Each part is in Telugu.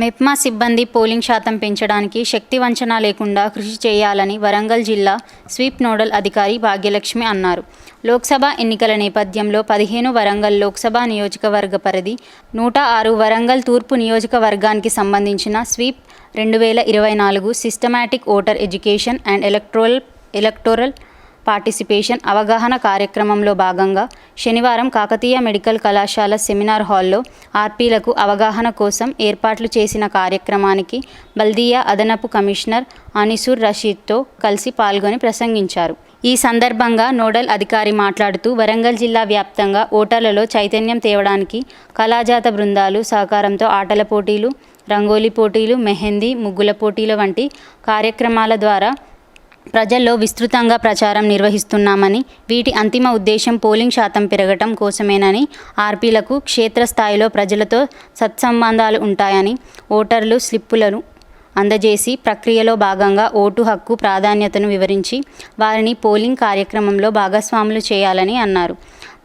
మెప్మా సిబ్బంది పోలింగ్ శాతం పెంచడానికి శక్తి వంచన లేకుండా కృషి చేయాలని వరంగల్ జిల్లా స్వీప్ నోడల్ అధికారి భాగ్యలక్ష్మి అన్నారు. లోక్సభ ఎన్నికల నేపథ్యంలో పదిహేను వరంగల్ లోక్సభ నియోజకవర్గ పరిధి నూట ఆరు వరంగల్ తూర్పు నియోజకవర్గానికి సంబంధించిన స్వీప్ రెండు వేల ఇరవై నాలుగు systematic voter education and electoral electoral participation అవగాహన కార్యక్రమంలో భాగంగా శనివారం కాకతీయ మెడికల్ కళాశాల సెమినార్ హాల్లో ఆర్పీలకు అవగాహన కోసం ఏర్పాట్లు చేసిన కార్యక్రమానికి బల్దియా అదనపు కమిషనర్ అనిసూర్ రషీద్తో కలిసి పాల్గొని ప్రసంగించారు. ఈ సందర్భంగా నోడల్ అధికారి మాట్లాడుతూ వరంగల్ జిల్లా వ్యాప్తంగా ఓటర్లలో చైతన్యం తేవడానికి కళాజాత బృందాలు సహకారంతో ఆటల పోటీలు రంగోలీ పోటీలు మెహందీ ముగ్గుల పోటీల వంటి కార్యక్రమాల ద్వారా ప్రజల్లో విస్తృతంగా ప్రచారం నిర్వహిస్తున్నామని వీటి అంతిమ ఉద్దేశం పోలింగ్ శాతం పెరగటం కోసమేనని ఆర్పీలకు క్షేత్రస్థాయిలో ప్రజలతో సత్సంబంధాలు ఉంటాయని ఓటర్లు స్లిప్పులను అందజేసి ప్రక్రియలో భాగంగా ఓటు హక్కు ప్రాధాన్యతను వివరించి వారిని పోలింగ్ కార్యక్రమంలో భాగస్వాములు చేయాలని అన్నారు.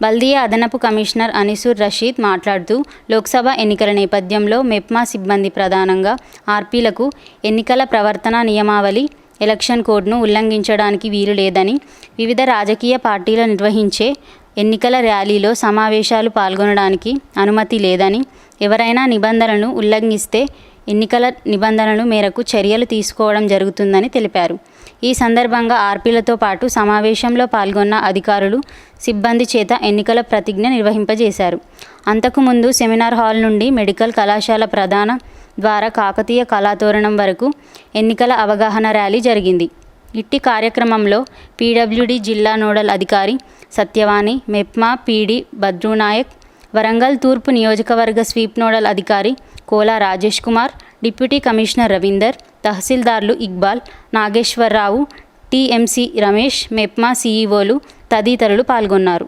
బల్దియా అదనపు కమిషనర్ అనిసుర్ రషీద్ మాట్లాడుతూ లోక్సభ ఎన్నికల నేపథ్యంలో మెప్మా సిబ్బంది ప్రధానంగా ఆర్పీలకు ఎన్నికల ప్రవర్తన నియమావళి ఎలక్షన్ కోడ్ను ఉల్లంఘించడానికి వీలు లేదని వివిధ రాజకీయ పార్టీలు నిర్వహించే ఎన్నికల ర్యాలీలో సమావేశాలు పాల్గొనడానికి అనుమతి లేదని ఎవరైనా నిబంధనలను ఉల్లంఘిస్తే ఎన్నికల నిబంధనలు మేరకు చర్యలు తీసుకోవడం జరుగుతుందని తెలిపారు. ఈ సందర్భంగా ఆర్పీలతో పాటు సమావేశంలో పాల్గొన్న అధికారులు సిబ్బంది చేత ఎన్నికల ప్రతిజ్ఞ నిర్వహింపజేశారు. అంతకుముందు సెమినార్ హాల్ నుండి మెడికల్ కళాశాల ప్రధాన ద్వారా కాకతీయ కళాతోరణం వరకు ఎన్నికల అవగాహన ర్యాలీ జరిగింది. ఇట్టి కార్యక్రమంలో పీడబ్ల్యూడి జిల్లా నోడల్ అధికారి సత్యవాణి మెప్మా పీడి బద్రునాయక్ వరంగల్ తూర్పు నియోజకవర్గ స్వీప్ నోడల్ అధికారి కోలా రాజేష్ కుమార్ డిప్యూటీ కమిషనర్ రవీందర్ తహసీల్దార్లు ఇక్బాల్ నాగేశ్వరరావు టీఎంసీ రమేష్ మెప్మా సీఈఓలు తదితరులు పాల్గొన్నారు.